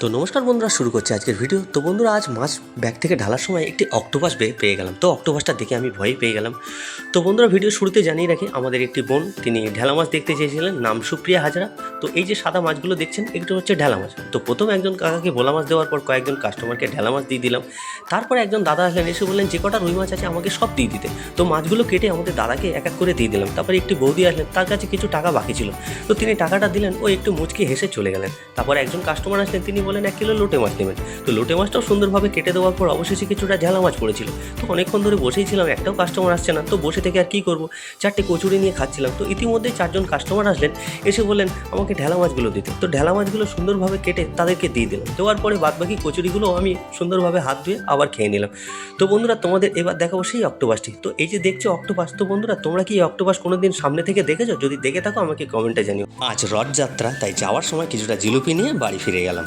তো নমস্কার বন্ধুরা, শুরু করছি আজকের ভিডিও তো বন্ধুরা, আজ মাছ ব্যাগ থেকে ঢালার সময় একটি অক্টোপাস পেয়ে গেলাম। তো অক্টোপাসটা দেখে আমি ভয় পেয়ে গেলাম। তো বন্ধুরা ভিডিও শুরুতে জানিয়ে রাখি, আমাদের একটি বোন, তিনি ঢেলা মাছ দেখতে চেয়েছিলেন, নাম সুপ্রিয়া হাজরা। তো এই যে সাদা মাছগুলো দেখছেন একটু হচ্ছে ঢেলা মাছ। তো প্রথম একজন কাকাকে ভোলা মাছ দেওয়ার পর কয়েকজন কাস্টমারকে ঢেলা মাছ দিয়ে দিলাম। তারপরে একজন দাদা আসলেন এসে বললেন, যে কটা রুই মাছ আছে আমাকে সব দিয়ে দিতে। তো মাছগুলো কেটে আমাদের দাদাকে এক এক করে দিয়ে দিলাম। তারপরে একটি বৌদি আসলেন, তার কাছে কিছু টাকা বাকি ছিল। তো তিনি টাকাটা দিলেন, ও একটু মুচকি হেসে চলে গেলেন। তারপর একজন কাস্টমার আসলেন, তিনি বলেন এক কিলো লোটে মাছ নেবেন। তো লোটে মাছটাও সুন্দরভাবে কেটে দেওয়ার পর অবশেষে কিছুটা ঝালা মাছ পড়েছিল। তো অনেকক্ষণ ধরে বসেই ছিলাম একটাও কাস্টমার আসছে না। তো বসে থেকে আর কী করব? চারটে কচুরি নিয়ে খাচ্ছিলাম। তো ইতিমধ্যে চারজন কাস্টমার আসলেন, এসে বললেন, আমাকে ঢেলা মাছগুলো দিতে। তো ঢেলা মাছগুলো সুন্দরভাবে কেটে তাদেরকে দিয়ে দিলাম। দেওয়ার পরে বাদবাকি কচুরিগুলো আমি সুন্দরভাবে হাত ধুয়ে আবার খেয়ে নিলাম। তো বন্ধুরা, তোমাদের এবার দেখাবো সেই অক্টোপাসটি তো এই যে দেখছ অক্টোপাস, তো বন্ধুরা, তোমরা কি এই অক্টোপাস কোনোদিন সামনে থেকে দেখেছ? যদি দেখে থাকো, আমাকে কমেন্টে জানিও। আজ রথযাত্রা, তাই যাওয়ার সময় কিছুটা জিলিপি নিয়ে বাড়ি ফিরে গেলাম।